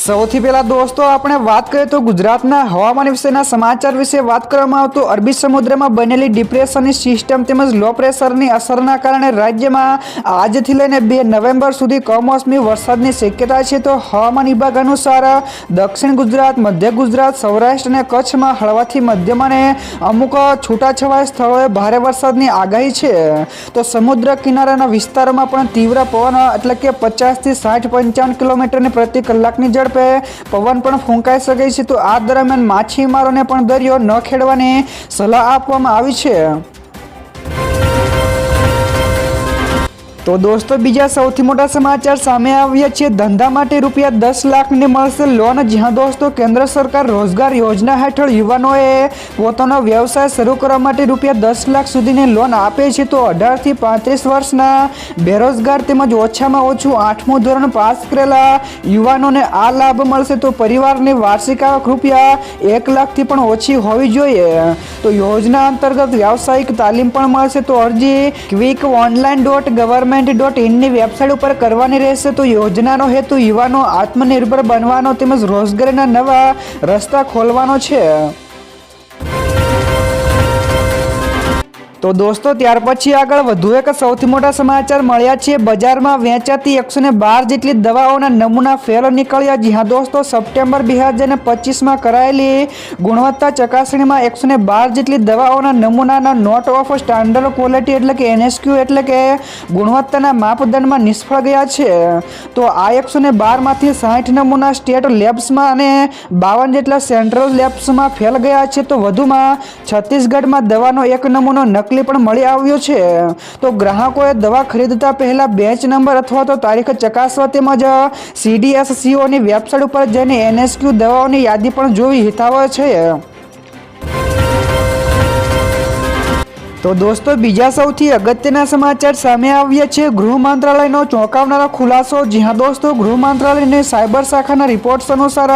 સૌથી પહેલા દોસ્તો, આપણે વાત કરીએ તો ગુજરાતના હવામાન વિશેના સમાચાર વિશે વાત કરવામાં આવતું. અરબી સમુદ્રમાં બનેલી ડિપ્રેશનની સિસ્ટમ તેમજ લો પ્રેશરની અસરના કારણે રાજ્યમાં આજથી લઈને બે નવેમ્બર સુધી કમોસમી વરસાદની શક્યતા છે. તો હવામાન વિભાગ અનુસાર દક્ષિણ ગુજરાત, મધ્ય ગુજરાત, સૌરાષ્ટ્ર અને કચ્છમાં હળવાથી મધ્યમ અને અમુક છૂટાછવાયા સ્થળોએ ભારે વરસાદની આગાહી છે. તો સમુદ્ર કિનારાના વિસ્તારોમાં પણ તીવ્ર પવન, એટલે કે પચાસથી સાઠ પંચાવન કિલોમીટરની પ્રતિ કલાકની ઝડપે પવન પણ ફૂંકાઈ શકે છે. તો આ દરમિયાન માછીમારોને પણ દરિયો ન ખેડવાની સલાહ આપવામાં આવી છે. તો દોસ્તો, બીજા સૌથી મોટા સમાચાર સામે આવ્યા છે. ધંધા માટે રૂપિયા દસ લાખને મળશે લોન, જ્યાં દોસ્તો, કેન્દ્ર સરકાર રોજગાર યોજના હેઠળ યુવાનોએ પોતાનો વ્યવસાય શરૂ કરવા માટે રૂપિયા દસ લાખ સુધીની લોન આપે છે. તો અઢારથી પાંત્રીસ વર્ષના બેરોજગાર તેમજ ઓછામાં ઓછું આઠમું ધોરણ પાસ કરેલા યુવાનોને આ લાભ મળશે. તો પરિવારની વાર્ષિક આવક રૂપિયા એક લાખથી પણ ઓછી હોવી જોઈએ. તો યોજના અંતર્ગત વ્યાવસાયિક તાલીમ પણ મળશે. તો અરજી quick online dot government dot ઇનની website ઉપર કરવાની રહેશે. તો યોજનાનો હેતુ યુવાનો આત્મનિર્ભર બનવાનો તેમજ રોજગારીના નવા રસ્તા ખોલવાનો છે. તો દોસ્તો, ત્યાર પછી આગળ વધુ એક સૌથી મોટા સમાચાર મળ્યા છે. બજારમાં વેચાતી એકસો બાર જેટલી દવાઓના નમૂના ફેલ નીકળ્યા. જ્યાં દોસ્તો, સપ્ટેમ્બર બે હજાર પચીસમાં કરાયેલી ગુણવત્તા ચકાસણીમાં એકસો બાર જેટલી દવાઓના નમૂનાના નોટ ઓફ સ્ટાન્ડર્ડ ક્વોલિટી એટલે કે એનએસક્યુ એટલે કે ગુણવત્તાના માપદંડમાં નિષ્ફળ ગયા છે. તો આ એકસો ને બારમાંથી સાઠ નમૂના સ્ટેટ લેબ્સમાં અને બાવન જેટલા સેન્ટ્રલ લેબ્સમાં ફેલ ગયા છે. તો વધુમાં છત્તીસગઢમાં દવાનો એક નમૂનો નકલી પણ મળી આવ્યો છે. તો ગ્રાહકોએ દવા ખરીદતા પહેલાં બેચ નંબર અથવા તો તારીખ ચકાસવા તેમજ સીડીએસસીઓની વેબસાઇટ ઉપર જઈને એનએસક્યુ દવાઓની યાદી પણ જોવી હિતાવહ છે. તો દોસ્તો, બીજા સૌથી અગત્યના સમાચાર સામે આવ્યા છે. ગૃહ મંત્રાલયનો ચોંકાવનારો ખુલાસો. જ્યાં દોસ્તો, ગૃહ મંત્રાલયને સાયબર શાખાના રિપોર્ટ્સ અનુસાર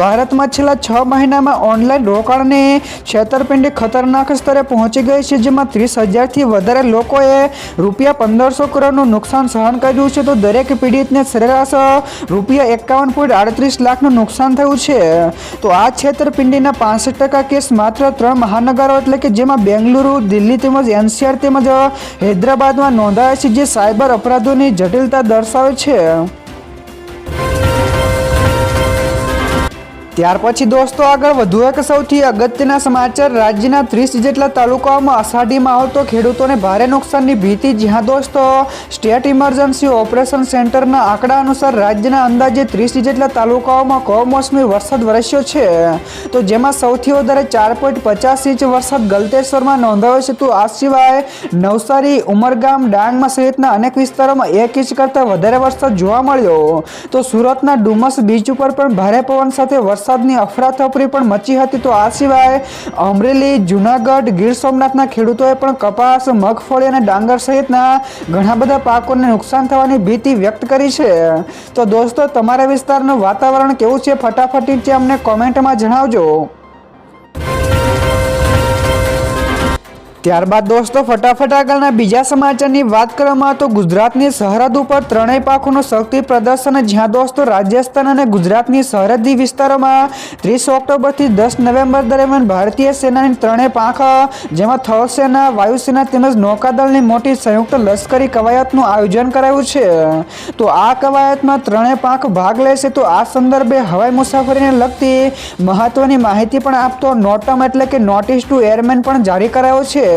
ભારતમાં છેલ્લા છ મહિનામાં ઓનલાઈન રોકાણની છેતરપિંડી ખતરનાક સ્તરે પહોંચી ગઈ છે, જેમાં ત્રીસ હજારથી વધારે લોકોએ રૂપિયા પંદરસો કરોડનું નુકસાન સહન કર્યું છે. તો દરેક પીડિતને સરેરાશ રૂપિયા એકાવન પોઈન્ટ આડત્રીસ લાખનું નુકસાન થયું છે. તો આ છેતરપિંડીના પાંસઠ ટકા કેસ માત્ર ત્રણ મહાનગરો, એટલે કે જેમાં બેંગલુરુ, દિલ્હી તેમજ એનસીઆર તેમજ હૈદરાબાદમાં નોંધાયા છે જે સાયબર અપરાધોની જટિલતા દર્શાવે છે. ત્યાર પછી દોસ્તો આગળ વધુ એક સૌથી અગત્યના સમાચાર. રાજ્યના ત્રીસ જેટલા તાલુકાઓમાં અષાઢી માહોલ તો ખેડૂતોને ભારે નુકસાનની ભીતિ. જ્યાં દોસ્તો, સ્ટેટ ઇમરજન્સી ઓપરેશન સેન્ટરના આંકડા અનુસાર રાજ્યના અંદાજે ત્રીસ જેટલા તાલુકાઓમાં કમોસમી વરસાદ વરસ્યો છે. તો જેમાં સૌથી વધારે ચાર પોઈન્ટ પચાસ ઇંચ વરસાદ ગલતેશ્વરમાં નોંધાયો છે. તો આ સિવાય નવસારી, ઉમરગામ, ડાંગમાં સહિતના અનેક વિસ્તારોમાં એક ઇંચ કરતાં વધારે વરસાદ જોવા મળ્યો. તો સુરતના ડુમસ બીચ ઉપર પણ ભારે પવન સાથે વરસાદની અફરાતફરી પણ મચી હતી તો આ સિવાય અમરેલી, જુનાગઢ, ગીર સોમનાથના ખેડૂતોએ પણ કપાસ, મગફળી અને ડાંગર સહિતના ઘણા બધા પાકોને નુકસાન થવાની ભીતિ વ્યક્ત કરી છે. તો દોસ્તો, તમારા વિસ્તારનું વાતાવરણ કેવું છે? ફટાફટ અમને કોમેન્ટમાં જણાવજો. ત્યારબાદ દોસ્તો, ફટાફટ આગળના બીજા સમાચારની વાત કરવામાં તો ગુજરાતની સરહદ ઉપર ત્રણેય પાકોનું શક્તિ પ્રદર્શન જ્યાં દોસ્તો, રાજસ્થાન અને ગુજરાતની સરહદી વિસ્તારોમાં ત્રીસ ઓક્ટોબરથી દસ નવેમ્બર દરમિયાન ભારતીય સેનાની ત્રણેય પાંખ, જેમાં થળ સેના વાયુસેના તેમજ નૌકાદળની મોટી સંયુક્ત લશ્કરી કવાયતનું આયોજન કરાયું છે. તો આ કવાયતમાં ત્રણેય પાંખ ભાગ લેશે તો આ સંદર્ભે હવાઈ મુસાફરીને લગતી મહત્વની માહિતી પણ આપતો નોટમ એટલે કે નોટિસ ટુ એરમેન પણ જારી કરાયો છે.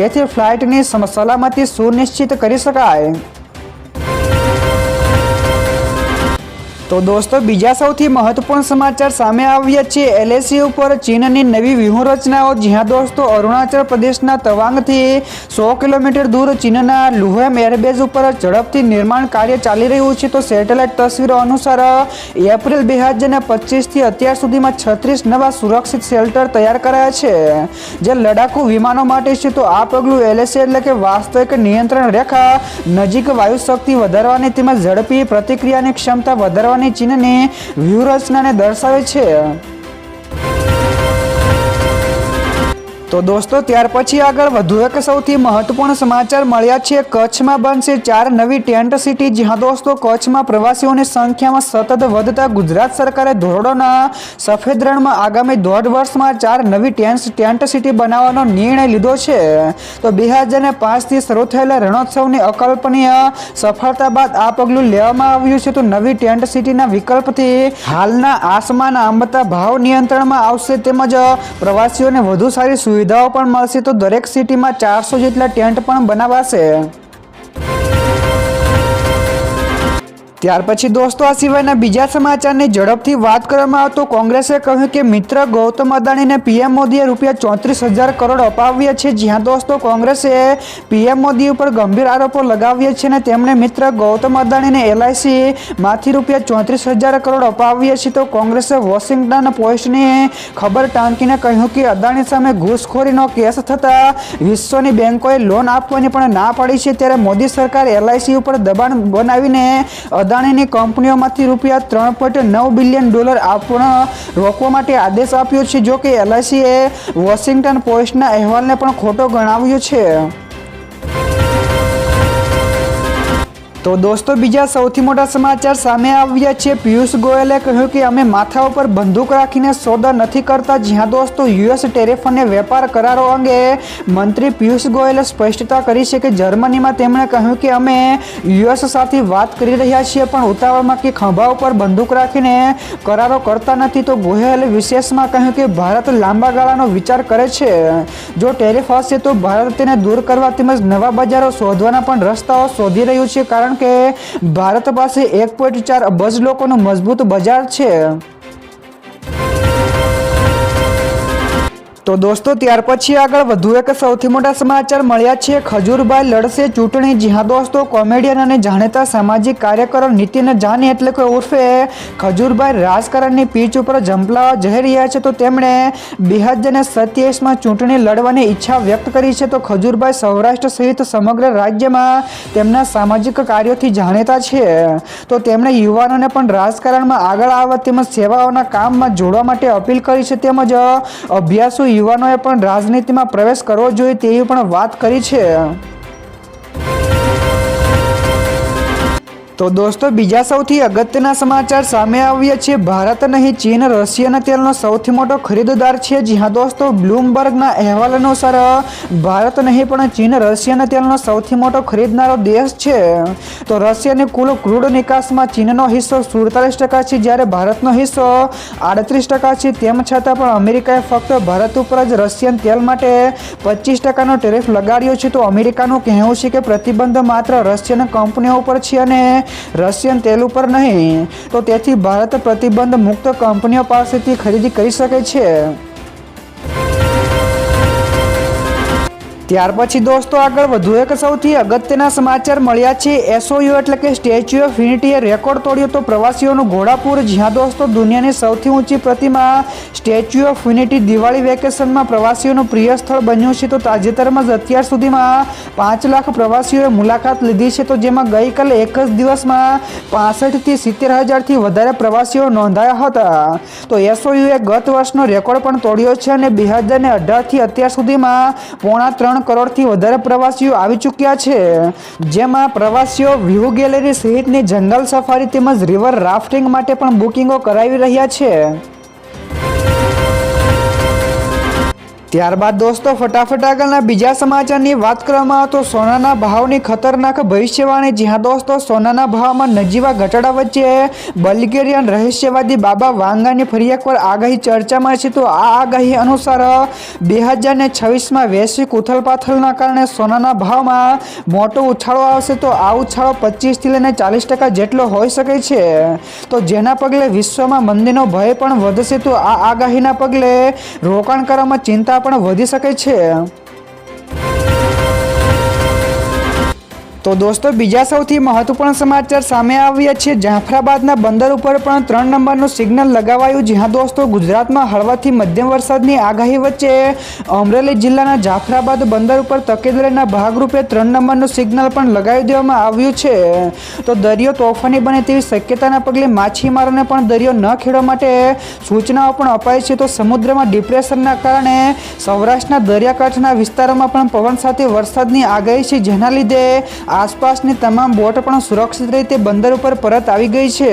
જેથી ફ્લાઇટની સલામતી સુનિશ્ચિત કરી શકાય. તો દોસ્તો, બીજા સૌથી મહત્વપૂર્ણ સમાચાર સામે આવ્યા છે. એલએસી ઉપર ચીનની નવી વ્યૂહરચનાઓ. જ્યાં દોસ્તો, અરુણાચલ પ્રદેશના તવાંગથી સો કિલોમીટર દૂર ચીનના લુહેમ એરબેઝ ઉપર ઝડપથી નિર્માણ કાર્ય ચાલી રહ્યું છે. તો સેટેલાઇટ તસવીરો અનુસાર, એપ્રિલ બે હજાર પચીસથી અત્યાર સુધીમાં છત્રીસ નવા સુરક્ષિત શેલ્ટર તૈયાર કરાયા છે. જે લડાકુ વિમાનો માટે છે. તો આ પગલું એલએસી એટલે કે વાસ્તવિક નિયંત્રણ રેખા નજીક વાયુશક્તિ વધારવાની તેમજ ઝડપી પ્રતિક્રિયાની ક્ષમતા વધારવાની ચીનની વ્યૂહરચનાને દર્શાવે છે. તો દોસ્તો, ત્યાર પછી આગળ વધુ એક સૌથી મહત્વપૂર્ણ સમાચાર મળ્યા છે. કચ્છમાં બનશે ચાર નવી ટેન્ટ સિટી, જ્યાં દોસ્તો, કચ્છમાં પ્રવાસીઓની સંખ્યામાં સતત વધતા ગુજરાત સરકારે ધોરડોના સફેદ રણમાં આગામી દોઢ વર્ષમાં ચાર નવી ટેન્ટ ટેન્ટ સિટી બનાવવાનો નિર્ણય લીધો છે. તો બે હજારને પાંચથી શરૂ થયેલા રણોત્સવની અકલ્પનીય સફળતા બાદ આ પગલું લેવામાં આવ્યું છે. તો નવી ટેન્ટ સિટીના વિકલ્પથી હાલના આસમાન આંબતા ભાવ નિયંત્રણમાં આવશે તેમજ પ્રવાસીઓને વધુ સારી સુવિધાઓ પણ મળશે તો દરેક સિટીમાં ચારસો જેટલા ટેન્ટ પણ બનાવાશે. ત્યાર પછી દોસ્તો, આ સિવાયના બીજા સમાચારની ઝડપથી વાત કરવામાં આવતો કોંગ્રેસે કહ્યું કે મિત્ર ગૌતમ અદાણીને પીએમ મોદીએ રૂપિયા ચોત્રીસ હજાર કરોડ અપાવ્યા છે. જ્યાં દોસ્તો, કોંગ્રેસે પીએમ મોદી ઉપર ગંભીર આરોપો લગાવ્યા છે અને તેમણે મિત્ર ગૌતમ અદાણીને એલઆઈસીમાંથી રૂપિયા ચોત્રીસ હજાર કરોડ અપાવ્યા છે. તો કોંગ્રેસે વોશિંગ્ટન પોસ્ટની ખબર ટાંકીને કહ્યું કે અદાણી સામે ઘૂસખોરીનો કેસ થતાં વિશ્વની બેંકોએ લોન આપવાની પણ ના પાડી છે. ત્યારે મોદી સરકાર એલઆઈસી ઉપર દબાણ બનાવીને અદાણીની કંપનીઓમાંથી રૂપિયા ત્રણ પોઈન્ટ નવ બિલિયન ડોલર આપણ રોકવા માટે આદેશ આપ્યો છે, જો કે એલઆઈસીએ વોશિંગ્ટન પોસ્ટના અહેવાલને પણ ખોટો ગણાવ્યો છે. તો દોસ્તો, બીજા સૌથી મોટા સમાચાર સામે આવ્યા છે. પિયુષ ગોયલે કહ્યું કે અમે માથા ઉપર બંદૂક રાખીને સોદા નથી કરતા. જ્યાં દોસ્તો, યુએસ ટેરિફ અને વેપાર કરારો અંગે મંત્રી પિયુષ ગોયલે સ્પષ્ટતા કરી છે કે જર્મનીમાં તેમણે કહ્યું કે અમે યુએસ સાથે વાત કરી રહ્યા છીએ, પણ ઉતાવળમાં કે ખંભા ઉપર બંદૂક રાખીને કરારો કરતા નથી. તો ગોયલે વિશેષમાં કહ્યું કે ભારત લાંબા ગાળાનો વિચાર કરે છે. જો ટેરિફ હશે તો ભારત તેને દૂર કરવા તેમજ નવા બજારો શોધવાના પણ રસ્તાઓ શોધી રહ્યું છે. કારણ કે ભારત પાસે એક પોઈન્ટ ચાર અબજ લોકોનું મજબૂત બજાર છે. તો દોસ્તો, ત્યાર પછી આગળ વધુ એક સૌથી મોટા સમાચાર મળ્યા છે. ખજૂરભાઈ લડશે ચૂંટણી. જ્યાં દોસ્તો, કોમેડિયન અને જાણીતા સામાજિક કાર્યકરો નીતિન જાની એટલે કે ઉર્ફે ખજૂરભાઈ રાજકારણની પીચ ઉપર ઝંપલાવા જઈ રહ્યા છે. તો તેમણે બે હજાર સત્યાવીસમાં ચૂંટણી લડવાની ઈચ્છા વ્યક્ત કરી છે. તો ખજૂરભાઈ સૌરાષ્ટ્ર સહિત સમગ્ર રાજ્યમાં તેમના સામાજિક કાર્યોથી જાણીતા છે. તો તેમણે યુવાનોને પણ રાજકારણમાં આગળ આવવા તેમજ સેવાઓના કામમાં જોડવા માટે અપીલ કરી છે. તેમજ અભ્યાસુ યુવાનોએ પણ રાજનીતિમાં પ્રવેશ કરવો જોઈએ તેવી પણ વાત કરી છે. તો દોસ્તો, બીજા સૌથી અગત્યના સમાચાર સામે આવ્યા છે. ભારત નહીં, ચીન, રશિયાના તેલનો સૌથી મોટો ખરીદદાર છે. જ્યાં દોસ્તો, બ્લૂમબર્ગના અહેવાલ અનુસાર, ભારત નહીં, પણ ચીન, રશિયાના તેલનો સૌથી મોટો ખરીદનારો દેશ છે. તો રશિયાની કુલ ક્રૂડ નિકાસમાં ચીનનો હિસ્સો સુડતાલીસ ટકા છે, જ્યારે ભારતનો હિસ્સો આડત્રીસ ટકા છે. તેમ છતાં પણ અમેરિકાએ ફક્ત ભારત ઉપર જ રશિયન તેલ માટે પચીસ ટકાનો ટેરિફ લગાડ્યો છે. તો અમેરિકાનું કહેવું છે કે પ્રતિબંધ માત્ર રશિયન કંપનીઓ ઉપર છે અને રશિયન તેલ ઉપર નહીં, તો તેથી ભારત પ્રતિબંધ મુક્ત કંપનીઓ પાસેથી ખરીદી કરી શકે છે. ત્યાર પછી દોસ્તો આગળ વધુ એક સૌથી અગત્યના સમાચાર મળ્યા છે. એસઓયુ એટલે કે સ્ટેચ્યુ ઓફ યુનિટીએ રેકોર્ડ તોડ્યો તો પ્રવાસીઓનું ઘોડાપુર. જ્યાં દોસ્તો દુનિયાની સૌથી ઊંચી પ્રતિમા સ્ટેચ્યુ ઓફ યુનિટી દિવાળી વેકેશનમાં પ્રવાસીઓનું પ્રિય સ્થળ બન્યું છે. તો તાજેતરમાં જ અત્યાર સુધીમાં પાંચ લાખ પ્રવાસીઓએ મુલાકાત લીધી છે. તો જેમાં ગઈકાલે એક જ દિવસમાં પાસઠથી સિત્તેર હજારથી વધારે પ્રવાસીઓ નોંધાયા હતા. તો એસઓયુએ ગત વર્ષનો રેકોર્ડ પણ તોડ્યો છે અને બે હજારને અઢારથી અત્યાર સુધીમાં પોણા ત્રણ ત્રણ કરોડથી વધારે પ્રવાસીઓ આવી ચૂક્યા છે. જેમાં પ્રવાસીઓ વ્યૂ ગેલેરી સહિતની જંગલ સફારી તેમજ રિવર રાફ્ટિંગ માટે પણ બુકિંગો કરાવી રહ્યા છે. ત્યારબાદ દોસ્તો, ફટાફટ આગળના બીજા સમાચારની વાત કરવામાં તો સોનાના ભાવની ખતરનાક ભવિષ્યવાણી. જ્યાં દોસ્તો, સોનાના ભાવમાં નજીવા ઘટાડા વચ્ચે બલ્ગેરિયન રહસ્યવાદી બાબા વાંગાની ફરી એકવાર આગાહી ચર્ચામાં છે. તો આ આગાહી અનુસાર બે હજાર ને છવ્વીસમાં વૈશ્વિક ઉથલપાથલના કારણે સોનાના ભાવમાં મોટો ઉછાળો આવશે. તો આ ઉછાળો પચીસથી લઈને ચાલીસ ટકા જેટલો હોઈ શકે છે. તો જેના પગલે વિશ્વમાં મંદીનો ભય પણ વધશે. તો આ આગાહીના પગલે રોકાણ કરવામાં ચિંતા પણ વધી શકે છે. તો દોસ્તો, બીજા સૌથી મહત્વપૂર્ણ સમાચાર સામે આવ્યા છે. જાફરાબાદના બંદર ઉપર પણ ત્રણ નંબરનું સિગ્નલ લગાવાયું, જ્યાં દોસ્તો ગુજરાતમાં હળવાથી મધ્યમ વરસાદની આગાહી વચ્ચે અમરેલી જિલ્લાના જાફરાબાદ બંદર ઉપર તકેદારીના ભાગરૂપે ત્રણ નંબરનું સિગ્નલ પણ લગાવી દેવામાં આવ્યું છે. તો દરિયો તોફાની બને તેવી શક્યતાના પગલે માછીમારોને પણ દરિયો ન ખેડવા માટે સૂચનાઓ પણ અપાઈ છે. તો સમુદ્રમાં ડિપ્રેશનના કારણે સૌરાષ્ટ્રના દરિયાકાંઠાના વિસ્તારોમાં પણ પવન સાથે વરસાદની આગાહી છે. જેના લીધે આસપાસની તમામ બોટ પણ સુરક્ષિત રીતે બંદર ઉપર પરત આવી ગઈ છે.